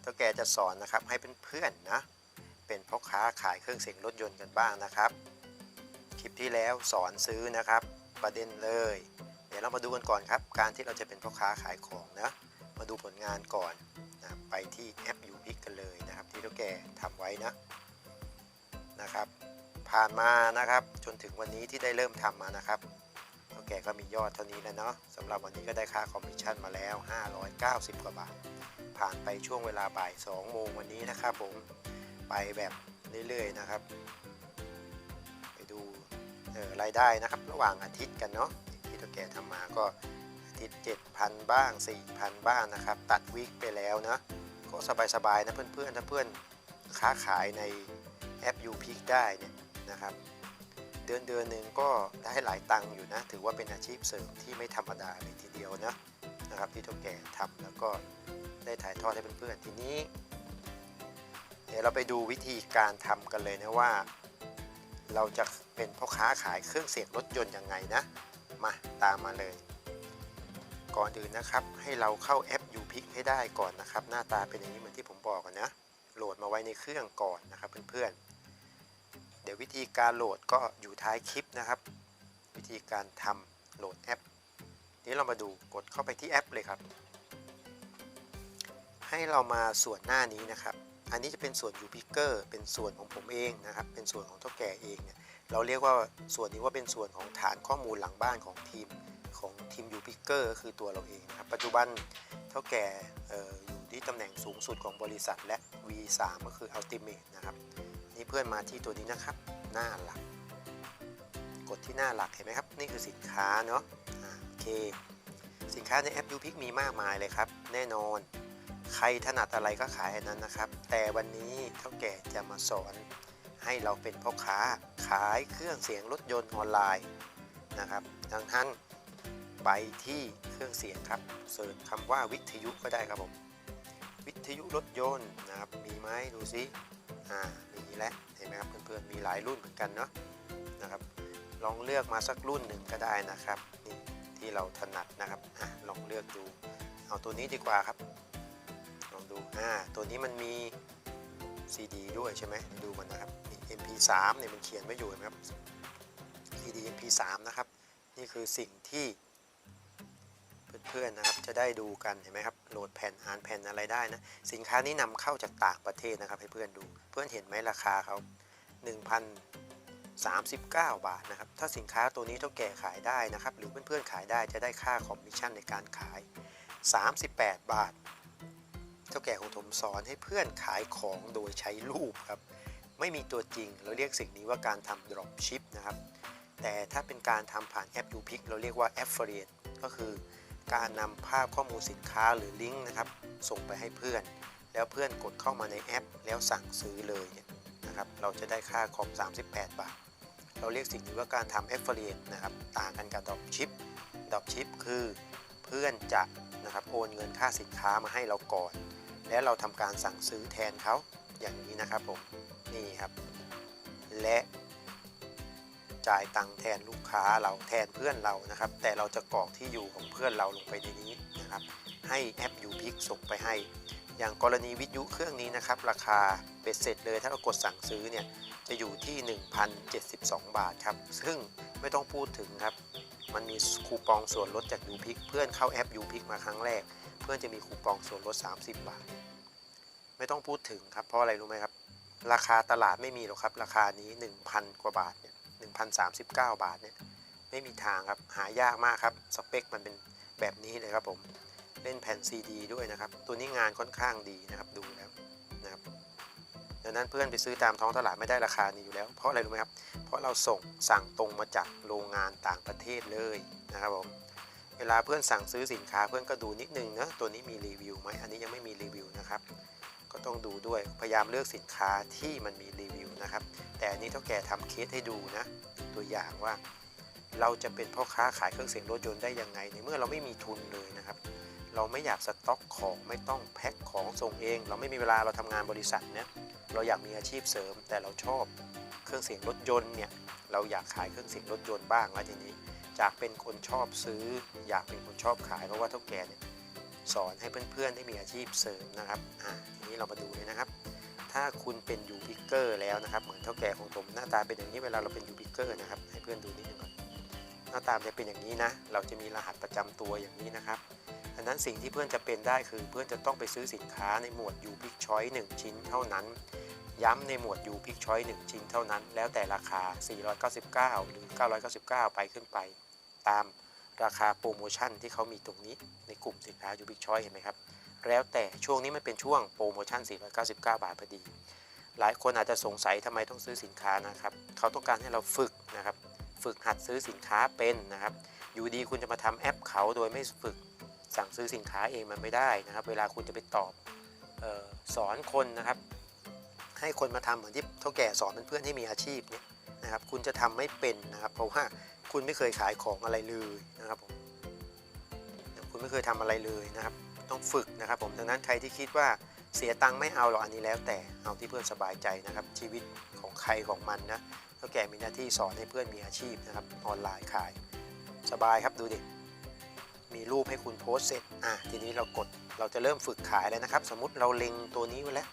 เท่าแกจะสอนนะครับให้เพื่อนๆนะเป็นพ่อค้าขายเครื่องเสียงรถยนต์กันบ้างนะครับ คลิปที่แล้วสอนซื้อนะครับ ประเด็นเลย เดี๋ยวเรามาดูกันก่อนครับ การที่เราจะเป็นพ่อค้าขายของนะมาดูผลงานก่อนนะไปที่แอปยูพิกกันเลยนะครับ ที่เท่าแก่ทำไว้นะนะครับ ผ่านมานะครับจนถึงวันนี้ที่ได้เริ่มทำมานะครับเท่าแกก็มียอดเท่านี้แล้วเนาะสำหรับวันนี้ก็ได้ค่าคอมมิชชั่นมาแล้ว 590 กว่าบาท ผ่านไปช่วงเวลาบ่าย2โมงวันนี้นะครับผมไปแบบเรื่อยๆนะครับ ไปดูออรายได้นะครับระหว่างอาทิตย์กันเนาะที่เท่าแกทำมาก็อาทิตย์ 7,000 บ้าง 4,000 บ้างนะครับ ตัดวิกไปแล้วนะก็สบายๆนะเพื่อนๆถ้าเพื่อนค้าขายในแอป u p i c ได้เนี่ยนะครับ เดือนเดือนหนึ่งก็ได้หลายตังค์อยู่นะ ถือว่าเป็นอาชีพเสริมที่ไม่ธรรมดาเลยทีเดียวนะนะครับที่เท่าแก่ทำแล้วก็ ได้ถ่ายทอดให้เพื่อนๆทีนี้ เดี๋ยวเราไปดูวิธีการทำกันเลยนะว่า เราจะเป็นพ่อค้าขายเครื่องเสียงรถยนต์ยังไงนะ มาตามมาเลย ก่อนอื่นนะครับ ให้เราเข้าแอป u p i c ให้ได้ก่อนนะครับ หน้าตาเป็นอย่างนี้เหมือนที่ผมบอกกันนะโหลดมาไว้ในเครื่องก่อนนะครับเพื่อนๆเดี๋ยววิธีการโหลดก็อยู่ท้ายคลิปนะครับ วิธีการทำโหลดแอปนี้เรามาดูกดเข้าไปที่แอปเลยครับ ให้เรามาส่วนหน้านี้นะครับ อันนี้จะเป็นส่วน u p i c e r เป็นส่วนของผมเองนะครับ เป็นส่วนของเท่าแก่เองเนี่ยเราเรียกว่าส่วนนี้ว่าเป็นส่วนของฐานข้อมูลหลังบ้านของทีมของทีม u p i c e r ก็คือตัวเราเองนะครับ ปัจจุบันเท่าแก่อออยู่ที่ตำแหน่งสูงสุดของบริษัทและ V3 ก็คือ Ultimate นะครับ นี่เพื่อนมาที่ตัวนี้นะครับ หน้าหลัก กดที่หน้าหลักเห็นไหมครับ นี่คือสินค้าเนาะอ่าโอเค สินค้าในแอป u p i c มีมากมายเลยครับ แน่นอน ใครถนัดอะไรก็ขายนนั้นนะครับ แต่วันนี้เท่าแก่จะมาสอนให้เราเป็นพ่อค้าขายเครื่องเสียงรถยนต์ออนไลน์นะครับ ดังนั้นไปที่เครื่องเสียงครับเสิร์ชคำว่าวิทยุก็ได้ครับผม วิทยุรถยนต์นะครับ มีไหมดูซิอ่ามีแล้วเห็นไหมครับเพื่อนๆมีหลายรุ่นเหมือนกันเนาะนะครับลองเลือกมาสักรุ่นหนึ่งก็ได้นะครับนี่ที่เราถนัดนะครับอะลองเลือกดู เอาตัวนี้ดีกว่าครับ ดูอ่าตัวนี้มันมี CD ด้วยใช่ไหมดูมันนะครับนี่ MP3 เนี่ยมันเขียนไว้อยู่นะครับ CD MP3 นะครับ นี่คือสิ่งที่เพื่อนๆนะครับจะได้ดูกันเห็นไหมครับโหลดแผ่นอ่านแผ่นอะไรได้นะสินค้านี้นำเข้าจากต่างประเทศนะครับ ให้เพื่อนดูเพื่อนเห็นไหมราคาเขา1,039 บาทนะครับ ถ้าสินค้าตัวนี้เท่าแก่ขายได้นะครับ หรือเพื่อนๆขายได้จะได้ค่าคอมมิชชั่นในการขาย 38 บาท เท่าแก่ของผมสอนให้เพื่อนขายของโดยใช้รูปครับ ไม่มีตัวจริงเราเรียกสิ่งนี้ว่าการทำ drop ship นะครับ แต่ถ้าเป็นการทำผ่านแอป u p i c เราเรียกว่า affiliate ก็คือการนำภาพข้อมูลสินค้าหรือลิงก์นะครับ ส่งไปให้เพื่อน แล้วเพื่อนกดเข้ามาในแอป แล้วสั่งซื้อเลยเนี่ยนะครับ เราจะได้ค่าคอม 38 บาท เราเรียกสิ่งนี้ว่าการทำ affiliate นะครับ ต่างกันกับ drop ship drop ship คือเพื่อนจะนะครับโอนเงินค่าสินค้ามาให้เราก่อน แล้วเราทำการสั่งซื้อแทนเขาอย่างนี้นะครับผมนี่ครับ และจ่ายตังค์แทนลูกค้าเราแทนเพื่อนเรานะครับ แต่เราจะกรอกที่อยู่ของเพื่อนเราลงไปในนี้นะครับ ให้แอป u p i c ส่งไปให้ อย่างกรณีวิทยุเครื่องนี้นะครับ ราคาเป็ดเสร็จเลยถ้าเรากดสั่งซื้อเนี่ยจะอยู่ที่ 1,072 บาทครับ ซึ่งไม่ต้องพูดถึงครับ มันมีคูปองส่วนลดจาก u p i c เพื่อนเข้าแอป u p i c มาครั้งแรก เพื่อนจะมีคูปองส่วนลด 30 บาท ไม่ต้องพูดถึงครับ เพราะอะไรรู้ไหมครับ ราคาตลาดไม่มีหรอกครับ ราคานี้ 1,000 กว่าบาทเนี่ย1,039 บาทเนี่ยไม่มีทางครับ หายากมากครับ สเปคมันเป็นแบบนี้เลยครับผม เล่นแผ่นซีดีด้วยนะครับ ตัวนี้งานค่อนข้างดีนะครับ ดูแล้วนะครับดังนั้นเพื่อนไปซื้อตามท้องตลาดไม่ได้ราคานี้อยู่แล้ว เพราะอะไรรู้ไหมครับ เพราะเราส่งสั่งตรงมาจากโรงงานต่างประเทศเลยนะครับผม เวลาเพื่อนสั่งซื้อสินค้าเพื่อนก็ดูนิดนึงนะตัวนี้มีรีวิวไหมอันนี้ยังไม่มีรีวิวนะครับ ก็ต้องดูด้วยพยายามเลือกสินค้าที่มันมีรีวิวนะครับ แต่อันนี้เท่าแก่ทำเคสให้ดูนะตัวอย่างว่า เราจะเป็นพ่อค้าขายเครื่องเสียงรถยนต์ได้ยังไงในเมื่อเราไม่มีทุนเลยนะครับ เราไม่อยากสต็อกของไม่ต้องแพ็คของส่งเอง เราไม่มีเวลาเราทำงานบริษัทเนี่ยเราอยากมีอาชีพเสริม แต่เราชอบเครื่องเสียงรถยนต์เนี่ยเราอยากขายเครื่องเสียงรถยนต์บ้างแล้วทีนี้ จากเป็นคนชอบซื้อ อยากเป็นคนชอบขายเพราะว่าเท่าแก่เนี่ยสอนให้เพื่อนๆได้มีอาชีพเสริมนะครับอ่าทีนี้เรามาดูเลยนะครับ ถ้าคุณเป็นยูพิกเกอร์แล้วนะครับ เหมือนเท่าแก่ของผมหน้าตาเป็นอย่างนี้เวลาเราเป็นยูพิกเกอร์นะครับให้เพื่อนดูนิดนึงก่อนหน้าตาจะเป็นอย่างนี้นะ เราจะมีรหัสประจำตัวอย่างนี้นะครับดังนั้นสิ่งที่เพื่อนจะเป็นได้คือเพื่อนจะต้องไปซื้อสินค้าในหมวดยูพิกชอยหนึ่งชิ้นเท่านั้น ย้ำในหมวดยูพิกชอยหนึ่งชิ้นเท่านั้น แล้วแต่ราคา 499 หรือ 999 ไปขึ้นไป ตามราคาโปรโมชั่นที่เขามีตรงนี้ในกลุ่มสินค้ายูพิกชอยเห็นไหมครับ แล้วแต่ช่วงนี้มันเป็นช่วงโปรโมชั่น 499 บาทพอดี หลายคนอาจจะสงสัยทำไมต้องซื้อสินค้านะครับ เขาต้องการให้เราฝึกนะครับ ฝึกหัดซื้อสินค้าเป็นนะครับ อยู่ดีคุณจะมาทำแอปเขาโดยไม่ฝึกสั่งซื้อสินค้าเองมันไม่ได้นะครับ เวลาคุณจะไปตอบออสอนคนนะครับ ให้คนมาทำเหมือนที่เท่าแก่สอนเพื่อนๆให้มีอาชีพเนี่ยนะครับคุณจะทำไม่เป็นนะครับ เพราะว่าคุณไม่เคยขายของอะไรเลยนะครับผมคุณไม่เคยทำอะไรเลยนะครับ ต้องฝึกนะครับผมดังนั้นใครที่คิดว่าเสียตังค์ไม่เอาหรอกอันนี้แล้วแต่เอาที่เพื่อนสบายใจนะครับ ชีวิตของใครของมันนะเท่าแก่มีหน้าที่สอนให้เพื่อนมีอาชีพนะครับออนไลน์ขาย สบายครับดูดิมีรูปให้คุณโพสเสร็จอะทีนี้เรากดเราจะเริ่มฝึกขายแล้วนะครับ สมมติเราเล็งตัวนี้ไว้แล้ว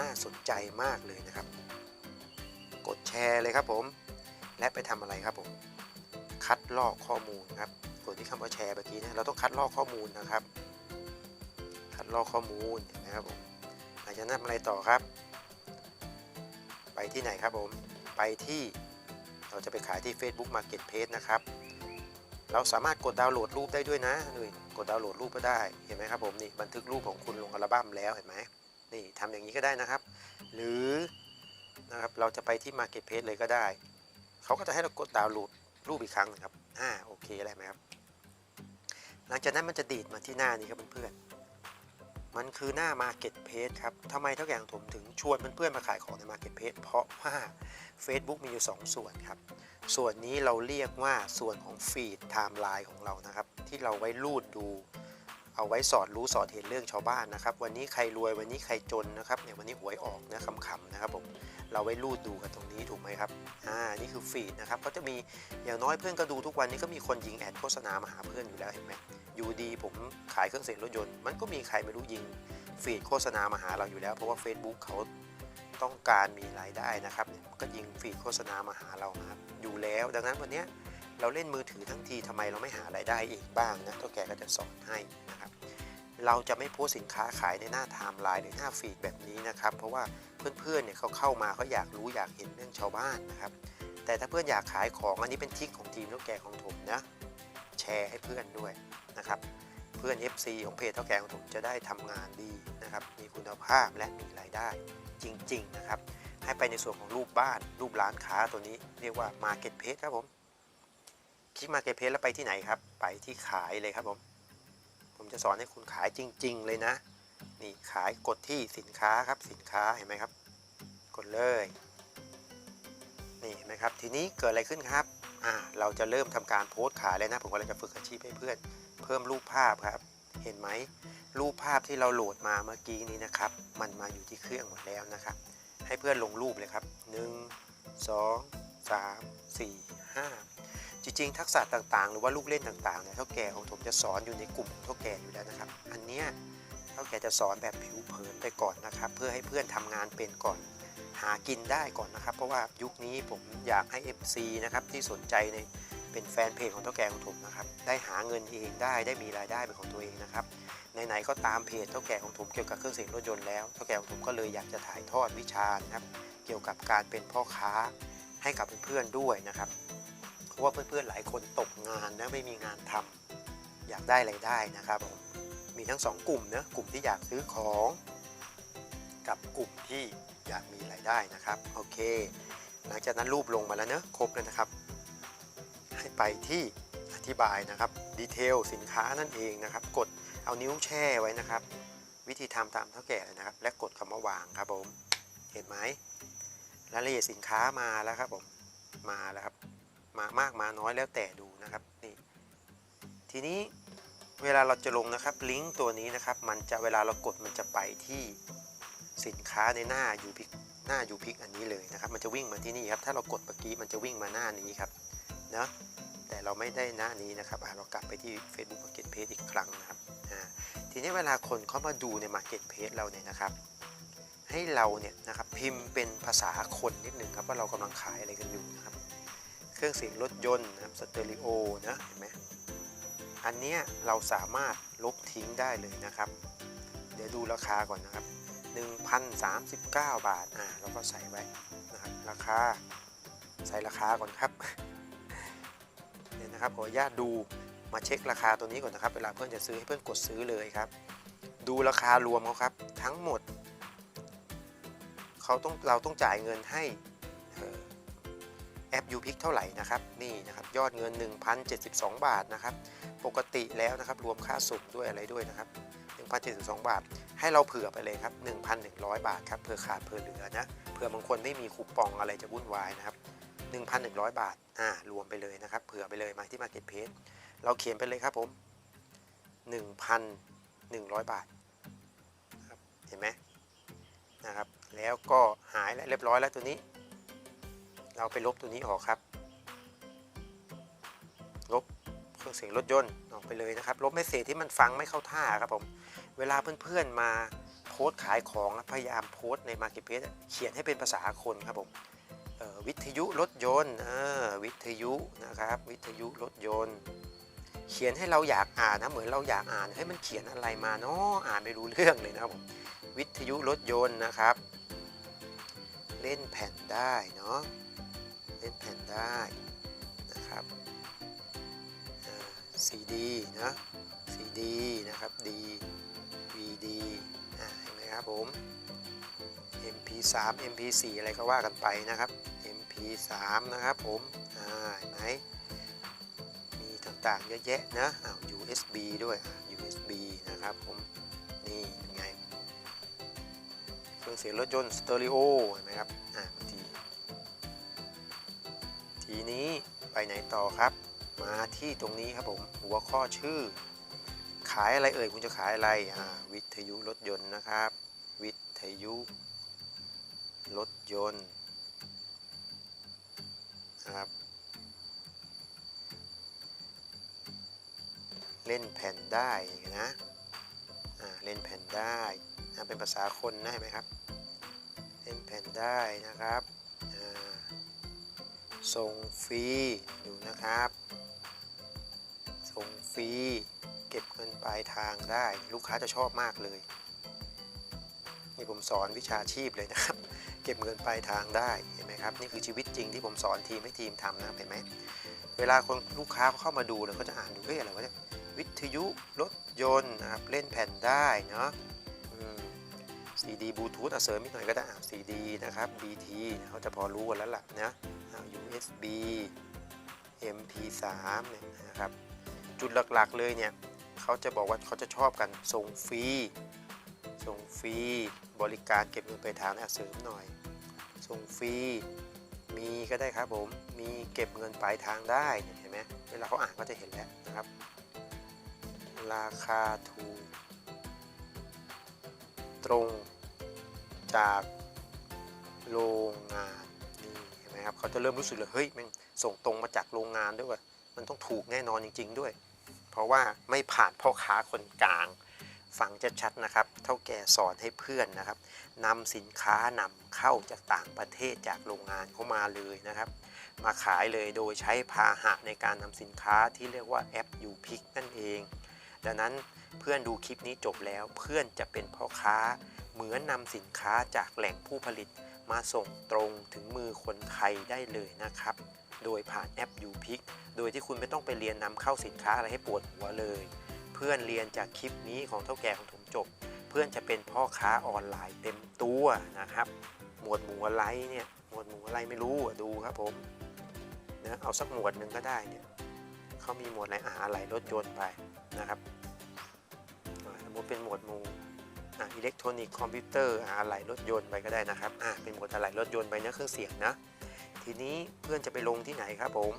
น่าสนใจมากเลยนะครับ กดแชร์เลยครับผม และไปทำอะไรครับผม คัดลอกข้อมูลครับกดที่คำว่าแชร์เมื่อกี้นะเราต้องคัดลอกข้อมูลนะครับ คัดลอกข้อมูลเห็นไหมครับผมหลังจากนั้นทำอะไรต่อครับ ไปที่ไหนครับผม ไปที่เราจะไปขายที่ Facebook Marketplace นะครับ เราสามารถกดดาวน์โหลดรูปได้ด้วยนะนี่กดดาวน์โหลดรูปก็ได้ เห็นไหมครับผมนี่บันทึกรูปของคุณลงอัลบั้มแล้วเห็นไหม นี่ทำอย่างนี้ก็ได้นะครับ หรือนะครับเราจะไปที่ Marketplace เลยก็ได้ เขาก็จะให้เรากดดาวน์โหลดรูปอีกครั้งนะครับอ่าโอเคได้ไหมครับ หลังจากนั้นมันจะดีดมาที่หน้านี้ครับเพื่อนๆมันคือหน้า Marketplace ครับทำไมเท่าแก่ของผมถึงชวนเพื่อนๆมาขายของใน Marketplace เพราะว่า Facebook มีอยู่ 2 ส่วนครับ ส่วนนี้เราเรียกว่าส่วนของฟีดไทม์ไลน์ของเรานะครับ ที่เราไว้รูดดู เอาไว้สอดรู้สอดเห็นเรื่องชาวบ้านนะครับ วันนี้ใครรวยวันนี้ใครจนนะครับเนี่ยวันนี้หวยออกนะคำๆนะครับผมเราไว้รูดดูกันตรงนี้ถูกไหมครับอ่านี่คือฟีดนะครับก็จะมีอย่างน้อยเพื่อนก็ดูทุกวันนี้ก็มีคนยิงแอดโฆษณามาหาเพื่อนอยู่แล้วเห็นไหมอยู่ดีผมขายเครื่องเสียงรถยนต์มันก็มีใครไม่รู้ยิงฟีดโฆษณามาหาเราอยู่แล้ว เพราะว่า Facebook เขาต้องการมีรายได้นะครับเนี่ยก็ยิงฟีดโฆษณามาหาเราครับอยู่แล้ว ดังนั้นวันนี้ เราเล่นมือถือทั้งทีทำไมเราไม่หารายได้เองบ้างนะตัวแกก็จะสอนให้นะครับ เราจะไม่โพสสินค้าขายในหน้าไทม์ไลน์หรือหน้าฟีดแบบนี้นะครับ เพราะว่าเพื่อนๆเนี่ยเขาเข้ามาเขาอยากรู้อยากเห็นเรื่องชาวบ้านนะครับ แต่ถ้าเพื่อนอยากขายของอันนี้เป็นทิคของทีมเท่าแก่ของผมนะแชร์ให้เพื่อนด้วยนะครับเพื่อน FC ของเพจเท่าแก่ของผมจะได้ทำงานดีนะครับ มีคุณภาพและมีรายได้จริง ๆ นะครับ ให้ไปในส่วนของรูปบ้าน รูปร้านค้าตัวนี้เรียกว่า Marketplace ครับผม คลิก Marketplace แล้วไปที่ไหนครับ ไปที่ขายเลยครับผม ผมจะสอนให้คุณขายจริง ๆ เลยนะ นี่ขายกดที่สินค้าครับสินค้าเห็นไหมครับ กดเลย นี่เห็นไหมครับ ทีนี้เกิดอะไรขึ้นครับอ่าเราจะเริ่มทำการโพสต์ขายเลยนะ ผมกำลังจะฝึกอาชีพให้เพื่อน เพิ่มรูปภาพครับ เห็นไหมรูปภาพที่เราโหลดมาเมื่อกี้นี้นะครับ มันมาอยู่ที่เครื่องหมดแล้วนะครับ ให้เพื่อนลงรูปเลยครับ 1 2 3 4 5 จริงๆ ทักษะต่างๆ หรือว่าลูกเล่นต่างๆเนี่ยเท่าแก่ของผมจะสอนอยู่ในกลุ่มเท่าแก่อยู่แล้วนะครับ อันเนี้ยเท่าแก่จะสอนแบบผิวเผินไปก่อนนะครับ เพื่อให้เพื่อนทำงานเป็นก่อน หากินได้ก่อนนะครับ เพราะว่ายุคนี้ผมอยากให้ FC นะครับที่สนใจในเป็นแฟนเพจของเท่าแก่ของผมนะครับ ได้หาเงินเองได้ได้มีรายได้เป็นของตัวเองนะครับไหนๆก็ตามเพจเท่าแก่ของผมเกี่ยวกับเครื่องเสียงรถยนต์แล้วเท่าแก่ของผมก็เลยอยากจะถ่ายทอดวิชานะครับ เกี่ยวกับการเป็นพ่อค้าให้กับเพื่อนๆด้วยนะครับ ราะว่าเพื่อนๆหลายคนตกงานนะไม่มีงานทำอยากได้ไรายได้นะครับผมมีทั้งสองกลุ่มนะกลุ่มที่อยากซื้อของ กับกลุ่มที่อยากมีรายได้นะครับโอเค หลังจากนั้นรูปลงมาแล้วเนอะครบแล้วนะครับ ให้ไปที่อธิบายนะครับดีเทลสินค้านั่นเองนะครับ กดเอานิ้วแช่ไว้นะครับ วิธีทำตามเท่าแก่เลยนะครับ และกดคำว่าวางครับผมเห็นไหมรายละเอียดสินค้ามาแล้วครับผมมาแล้วครับ มามากมาน้อยแล้วแต่ดูนะครับนี่ทีนี้เวลาเราจะลงนะครับลิงก์ตัวนี้นะครับ มันจะเวลาเรากดมันจะไปที่สินค้าในหน้ายูพิกหน้ายูพิกอันนี้เลยนะครับ มันจะวิ่งมาที่นี่ครับ ถ้าเรากดเมื่อกี้มันจะวิ่งมาหน้านี้ครับนะแต่เราไม่ได้หน้านี้นะครับเรากลับไปที่ Facebook Marketplace อีกครั้งนะครับทีนี้เวลาคนเข้ามาดูใน Marketplace เราเนี่ยนะครับ ให้เราเนี่ยนะครับพิมพ์เป็นภาษาคนนิดหนึ่งครับว่าเรากำลังขายอะไรกันอยู่นะครับ เครื่องเสียงรถยนต์นะครับสเตอริโอนะเห็นไหมอันนี้เราสามารถลบทิ้งได้เลยนะครับ เดี๋ยวดูราคาก่อนนะครับ 1,039 บาทอ่าเราก็ใส่ไว้นะครับราคาใส่ราคาก่อนครับเนี่ยนะครับขออนุญาตดูมาเช็คราคาตัวนี้ก่อนนะครับ เวลาเพื่อนจะซื้อให้เพื่อนกดซื้อเลยครับ ดูราคารวมเขาครับ ทั้งหมดเขาต้องเราต้องจ่ายเงินให้ แอป u p i c เท่าไหร่นะครับนี่นะครับยอดเงิน 1,072 บาทนะครับปกติแล้วนะครับรวมค่าส่งด้วยอะไรด้วยนะครับ1,072 บาท ให้เราเผื่อไปเลยครับ 1,100 บาทครับเผื่อขาดเผื่อเหลือนะเผื่อบางคนไม่มีคูปองอะไรจะวุ่นวายนะครับ1,100 บาทอ่ารวมไปเลยนะครับเผื่อไปเลยมาที่ Market Page เราเขียนไปเลยครับผม 1,100 บาทนะครับเห็นไหมนะครับแล้วก็หายแล้วเรียบร้อยแล้วตัวนี้ เราไปลบตัวนี้ออกครับ ลบเครื่องเสียงรถยนต์ออกไปเลยนะครับ ลบเมสเซจที่มันฟังไม่เข้าท่าครับผม เวลาเพื่อนๆมาโพสขายของพยายามโพสใน Marketplace เขียนให้เป็นภาษาคนครับผมวิทยุรถยนต์วิทยุนะครับวิทยุรถยนต์ เขียนให้เราอยากอ่านนะเหมือนเราอยากอ่านให้ยมันเขียนอะไรมาเนาะอ่านไม่รู้เรื่องเลยนะครับผมวิทยุรถยนต์นะครับ เล่นแผ่นได้เนาะ เล่นแผ่นได้นะครับซีดีนะซีดีนะครับดี VD อ่าเห็นไหมครับผม MP3 MP4 อะไรก็ว่ากันไปนะครับ MP3 นะครับผม อ่าเห็นไหมมีต่างๆเยอะแยะนะอ้าว USB ด้วยอะ USB นะครับผม นี่เป็นไงเครื่องเสียงรถยนต์สเตอริโอเห็นไหมครับ นี้ไปไหนต่อครับ มาที่ตรงนี้ครับผมหัวข้อชื่อ ขายอะไรเอ่ยคุณจะขายอะไรอ่าวิทยุรถยนต์นะครับ วิทยุรถยนต์ครับเล่นแผ่นได้นะอ่าเล่นแผ่นได้นะเป็นภาษาคนนะเห็นไหมครับ เล่นแผ่นได้นะครับ ส่งฟรีดูนะครับ ส่งฟรีเก็บเงินปลายทางได้ลูกค้าจะชอบมากเลย นี่ผมสอนวิชาชีพเลยนะครับ เก็บเงินปลายทางได้เห็นไหมครับนี่คือชีวิตจริงที่ผมสอนทีมให้ทีมทำนะเห็นไหมเวลาคนลูกค้าเขาเข้ามาดูแล้วก็จะอ่านดูเฮ้ยอะไรวะเนี่ยวิทยุรถยนต์นะครับเล่นแผ่นได้เนาะ ซีดีบลูทูธเสริมนิดหน่อยก็ได้ซีดีนะครับ BT เขาจะพอรู้กันแล้วล่ะนะอ่า USB MP3 เนี่ยนะครับ จุดหลักๆเลยเนี่ยเขาจะบอกว่าเขาจะชอบกันส่งฟรีส่งฟรีบริการเก็บเงินปลายทางนะเสริมหน่อยส่งฟรีมีก็ได้ครับผมมีเก็บเงินปลายทางได้เห็นไหมเวลาเขาอ่านก็จะเห็นแล้วนะครับ ราคาถูกตรง จากโรงงานนี่เห็นไหมครับเขาจะเริ่มรู้สึกเลยเฮ้ยแม่งส่งตรงมาจากโรงงานด้วยว่ะมันต้องถูกแน่นอนจริง ๆ ด้วย เพราะว่าไม่ผ่านพ่อค้าคนกลางฟังชัดๆนะครับ เท่าแก่สอนให้เพื่อนนะครับนำสินค้านำเข้าจากต่างประเทศจากโรงงานเข้ามาเลยนะครับ มาขายเลยโดยใช้พาหะในการนำสินค้าที่เรียกว่าแอป u p i c นั่นเอง ดังนั้นเพื่อนดูคลิปนี้จบแล้วเพื่อนจะเป็นพ่อค้า เหมือนนำสินค้าจากแหล่งผู้ผลิตมาส่งตรงถึงมือคนไทยได้เลยนะครับ โดยผ่านแอป u p i c โดยที่คุณไม่ต้องไปเรียนนำเข้าสินค้าอะไรให้ปวดหัวเลย เพื่อนเรียนจากคลิปนี้ของเท่าแก่ของผมจบ เพื่อนจะเป็นพ่อค้าออนไลน์เต็มตัวนะครับ หมวดหมู่อะไรเนี่ยหมวดหมู่อะไรไม่รู้ดูครับผมนะเอาสักหมวดหนึ่งก็ได้เนี่ยเขามีหมวดอะไรอ่าอะไรรถยนต์ไปนะครับสมมติเป็นหมวดหมู่ อ่าอิเล็กทรอนิกส์คอมพิวเตอร์อ่าอะไรถยนต์ไปก็ได้นะครับอ่าเป็นหมวดอะไรรถยนต์ไปเนะเครื่องเสียงนะ ทีนี้เพื่อนจะไปลงที่ไหนครับผม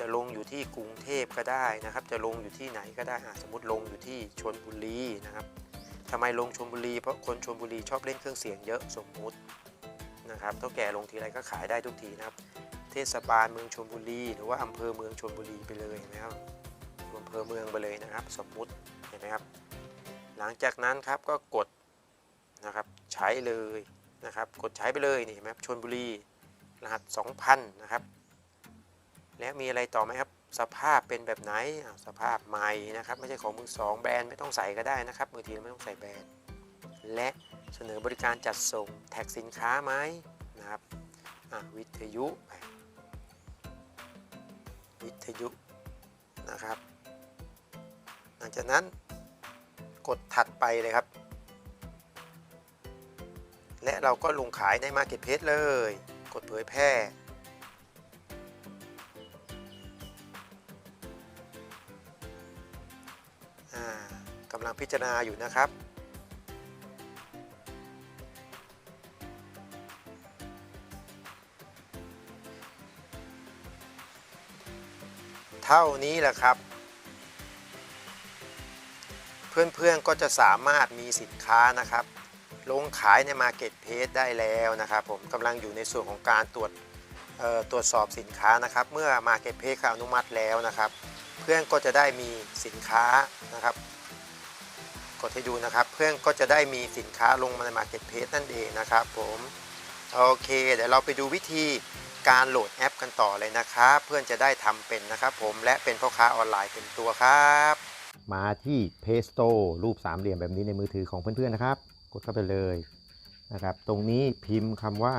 จะลงอยู่ที่กรุงเทพก็ได้นะครับ จะลงอยู่ที่ไหนก็ได้อะสมมติลงอยู่ที่ชลบุรีนะครับทำไมลงชลบุรี เพราะคนชลบุรีชอบเล่นเครื่องเสียงเยอะสมมุตินะครับเท่าแก่ลงทีไรก็ขายได้ทุกทีนะครับ เทศบาลเมืองชลบุรี หรือว่าอำเภอเมืองชลบุรีไปเลยนะครับอำเภอเมืองไปเลยนะครับ สมมุติ หลังจากนั้นครับก็กดนะครับใช้เลยนะครับ กดใช้ไปเลยนี่เห็นไหมครับชลบุรีรหัส 2,000 นะครับ แล้วมีอะไรต่อไหมครับ สภาพเป็นแบบไหนสภาพใหม่นะครับ ไม่ใช่ของมือสองแบรนด์ไม่ต้องใส่ก็ได้นะครับบางทีเราไม่ต้องใส่แบรนด์ และเสนอบริการจัดส่งแท็กสินค้าไหมนะครับวิทยุไปวิทยุนะครับ หลังจากนั้น กดถัดไปเลยครับ และเราก็ลงขายใน Marketplace เลย กดเผยแพร่ กำลังพิจารณาอยู่นะครับเท่านี้แหละครับ เพื่อนๆก็จะสามารถมีสินค้านะครับ ลงขายใน Marketplace ได้แล้วนะครับผมกำลังอยู่ในส่วนของการตรวจตรวจสอบสินค้านะครับ เมื่อ Marketplace เขาอนุมัติแล้วนะครับ เพื่อนก็จะได้มีสินค้านะครับ กดให้ดูนะครับ เพื่อนก็จะได้มีสินค้าลงมาใน Marketplace นั่นเองนะครับ ผมโอเค เดี๋ยวเราไปดูวิธีการโหลดแอปกันต่อเลยนะครับ เพื่อนจะได้ทำเป็นนะครับ ผมและเป็นพ่อค้าออนไลน์เป็นตัวครับ มาที่ Play Store รูปสามเหลี่ยมแบบนี้ในมือถือของเพื่อนๆนะครับ กดเข้าไปเลยนะครับ ตรงนี้พิมพ์คำว่า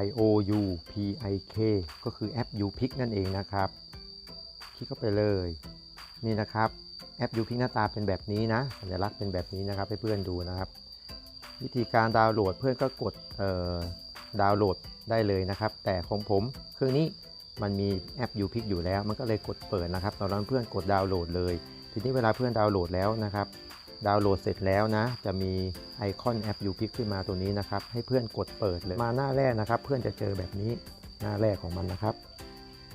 y o u p i k ก็คือแอป u p i c นั่นเองนะครับ คลิกเข้าไปเลย นี่นะครับ แอป u p i c หน้าตาเป็นแบบนี้นะสัญลักษณ์เป็นแบบนี้นะครับให้เพื่อนดูนะครับ วิธีการดาวน์โหลดเพื่อนก็กดเอ่อดาวน์โหลดได้เลยนะครับ แต่ของผมเครื่องนี้ มันมีแอป u p i c อยู่แล้ว มันก็เลยกดเปิดนะครับ ตอนนั้นเพื่อนกดดาวน์โหลดเลย ทีนี้เวลาเพื่อนดาวน์โหลดแล้วนะครับ ดาวน์โหลดเสร็จแล้วนะ จะมีไอคอนแอป u p i c ขึ้นมาตัวนี้นะครับ ให้เพื่อนกดเปิดเลย มาหน้าแรกนะครับ เพื่อนจะเจอแบบนี้หน้าแรกของมันนะครับ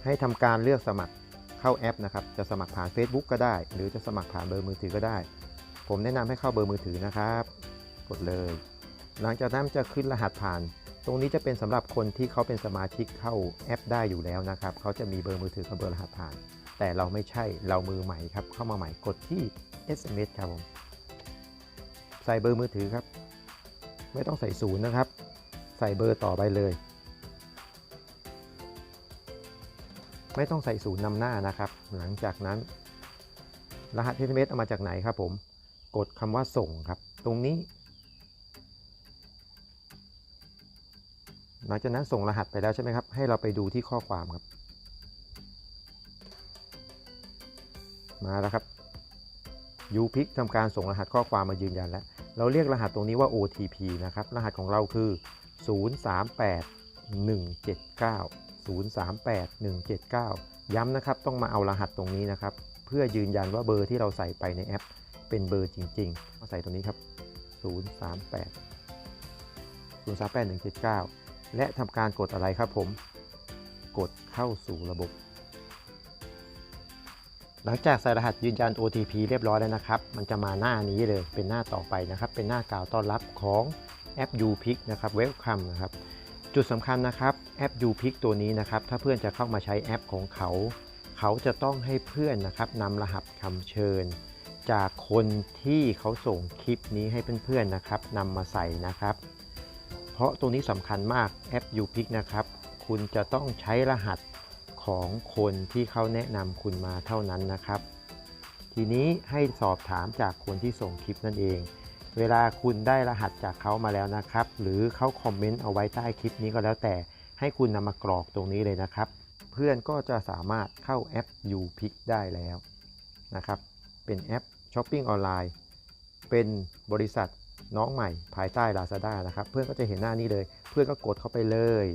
ให้ทำการเลือกสมัครเข้าแอปนะครับ จะสมัครผ่าน Facebook ก็ได้ หรือจะสมัครผ่านเบอร์มือถือก็ได้ ผมแนะนำให้เข้าเบอร์มือถือนะครับ กดเลย หลังจากนั้นจะขึ้นรหัสผ่าน ตรงนี้จะเป็นสำหรับคนที่เขาเป็นสมาชิกเข้าแอปได้อยู่แล้วนะครับเขาจะมีเบอร์มือถือกับเบอร์รหัสผ่าน แต่เราไม่ใช่เรามือใหม่ครับเข้ามาใหม่กดที่ SMS ครับผมใส่เบอร์มือถือครับ ไม่ต้องใส่ศูนย์นะครับ ใส่เบอร์ต่อไปเลย ไม่ต้องใส่ศูนย์นำหน้านะครับ หลังจากนั้น รหัส SMS เอามาจากไหนครับผม กดคำว่าส่งครับ ตรงนี้ หลังจากนั้นส่งรหัสไปแล้วใช่ไหมครับ ให้เราไปดูที่ข้อความครับ มาแล้วครับ u p i c ทำการส่งรหัสข้อความมายืนยันแล้ว เราเรียกรหัสตรงนี้ว่า OTP นะครับ รหัสของเราคือ 038179 038179 ย้ำนะครับ ต้องมาเอารหัสตรงนี้นะครับ เพื่อยืนยันว่าเบอร์ที่เราใส่ไปในแอป เป็นเบอร์จริงๆเอาใส่ตรงนี้ครับ 038 038179 และทำการกดอะไรครับผม กดเข้าสู่ระบบ หลังจากใส่รหัสยืนยัน OTP เรียบร้อยแล้วนะครับ มันจะมาหน้านี้เลยเป็นหน้าต่อไปนะครับ เป็นหน้ากล่าวต้อนรับของแอป u p i c นะครับ Welcome นะครับ จุดสำคัญนะครับแอป u p i c ตัวนี้นะครับ ถ้าเพื่อนจะเข้ามาใช้แอปของเขา เขาจะต้องให้เพื่อนนะครับนำรหัสคำเชิญ จากคนที่เขาส่งคลิปนี้ให้เพื่อนๆนะครับนำมาใส่นะครับ เพราะตรงนี้สำคัญมากแอป u p i c นะครับ คุณจะต้องใช้รหัสของคนที่เขาแนะนำคุณมาเท่านั้นนะครับ ทีนี้ให้สอบถามจากคนที่ส่งคลิปนั่นเอง เวลาคุณได้รหัสจากเขามาแล้วนะครับ หรือเขาคอมเมนต์เอาไว้ใต้คลิปนี้ก็แล้วแต่ ให้คุณนำมากรอกตรงนี้เลยนะครับ เพื่อนก็จะสามารถเข้าแอป u p i c ได้แล้วนะครับ เป็นแอปช้อปปิ้งออนไลน์ เป็นบริษัท น้องใหม่ภายใต้ Lazada นะครับ เพื่อนก็จะเห็นหน้านี้เลย เพื่อนก็กดเข้าไปเลย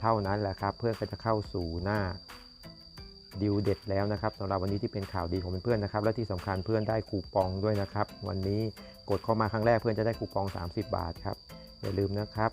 เท่านั้นแหละครับ เพื่อนก็จะเข้าสู่หน้าดิวเด็ดแล้วนะครับสำหรับวันนี้ที่เป็นข่าวดีของเพื่อนๆนะครับและที่สำคัญเพื่อนได้คูปองด้วยนะครับ วันนี้กดเข้ามาครั้งแรกเพื่อนจะได้คูปอง 30 บาทครับอย่าลืมนะครับ